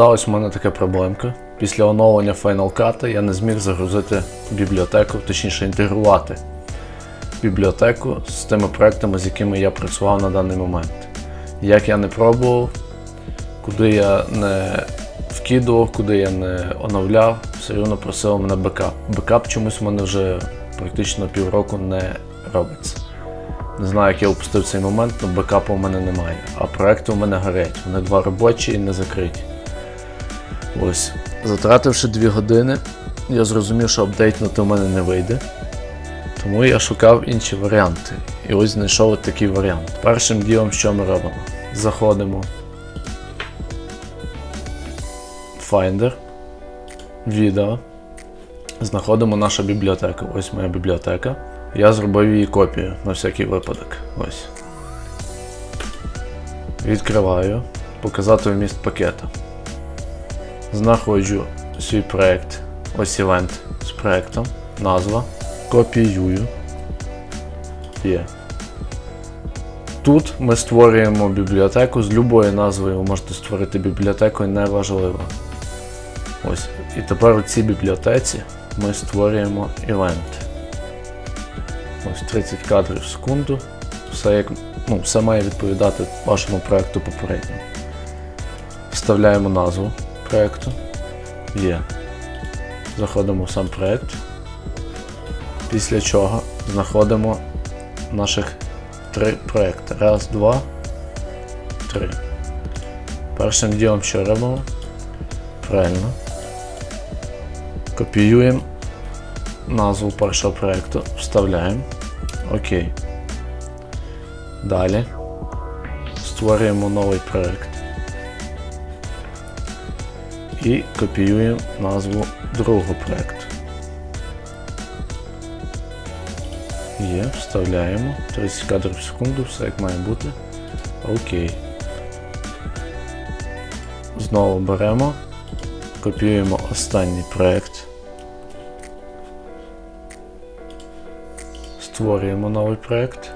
Сталася в мене така проблемка. Після оновлення Final Cut я не зміг загрузити бібліотеку, точніше інтегрувати бібліотеку з тими проектами, з якими я працював на даний момент. Як я не пробував, куди я не вкидував, куди я не оновляв, все одно просило мене бекап. Бекап чомусь в мене вже практично півроку не робиться. Не знаю, як я опустив цей момент, але бекапу в мене немає. А проекти у мене горять. Вони два робочі і не закриті. Ось. Затративши дві години, я зрозумів, що апдейтнути в мене не вийде. Тому я шукав інші варіанти. І ось знайшов от такий варіант. Першим ділом, що ми робимо? Заходимо Finder, відео, знаходимо нашу бібліотеку. Ось моя бібліотека. Я зробив її копію на всякий випадок. Ось. Відкриваю. Показати вміст пакета. Знаходжу свій проект. Ось івент з проектом. Назва. Копіюю. Є. Тут ми створюємо бібліотеку з любою назвою. Ви можете створити бібліотеку, неважливо. Ось. І тепер у цій бібліотеці ми створюємо івент. Ось 30 кадрів в секунду. Все, як, ну, все має відповідати вашому проекту попередньому. Вставляємо назву проекту. Є. Заходимо в сам проект. Після чого знаходимо наших три проекти. Раз, два, три. Першим ділом що робимо? Правильно. Копіюємо назву першого проекту, вставляємо. Окей. Далі створюємо новий проект. І копіюємо назву другого проекту. Є, вставляємо. 30 кадрів в секунду, все як має бути. Окей. Знову беремо, копіюємо останній проект. Створюємо новий проект.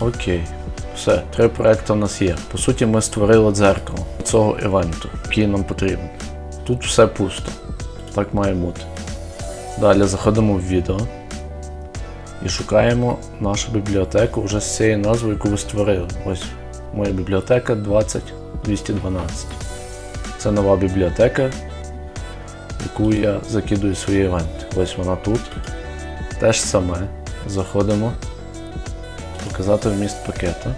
Окей. Все, три проекти у нас є. По суті, ми створили дзеркало цього івенту, який нам потрібен. Тут все пусто. Так має бути. Далі заходимо в відео і шукаємо нашу бібліотеку вже з цією назвою, яку ви створили. Ось моя бібліотека 20212. Це нова бібліотека, яку я закидую свої івенти. Ось вона тут. Теж саме. Заходимо. Показати вміст пакета.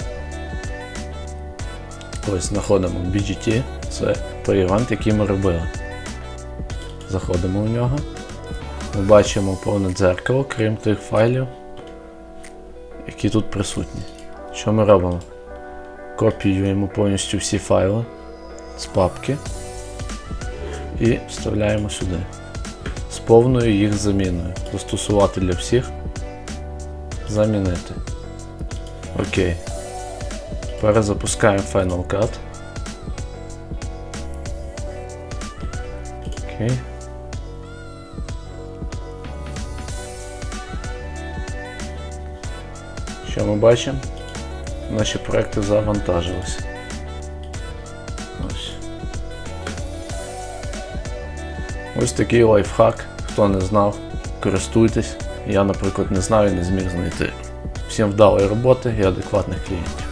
Ось знаходимо BGT. Це той івент, який ми робили. Заходимо в нього. Ми бачимо повне дзеркало, крім тих файлів, які тут присутні. Що ми робимо? Копіюємо повністю всі файли з папки і вставляємо сюди. З повною їх заміною. Застосувати для всіх. Замінити. Окей. Перезапускаємо Final Cut. Окей. Що ми бачимо? Наші проекти завантажилися. Ось. Такий лайфхак. Хто не знав, користуйтесь. Я, наприклад, не знаю і не зміг знайти. Всім вдалої роботи і адекватних клієнтів.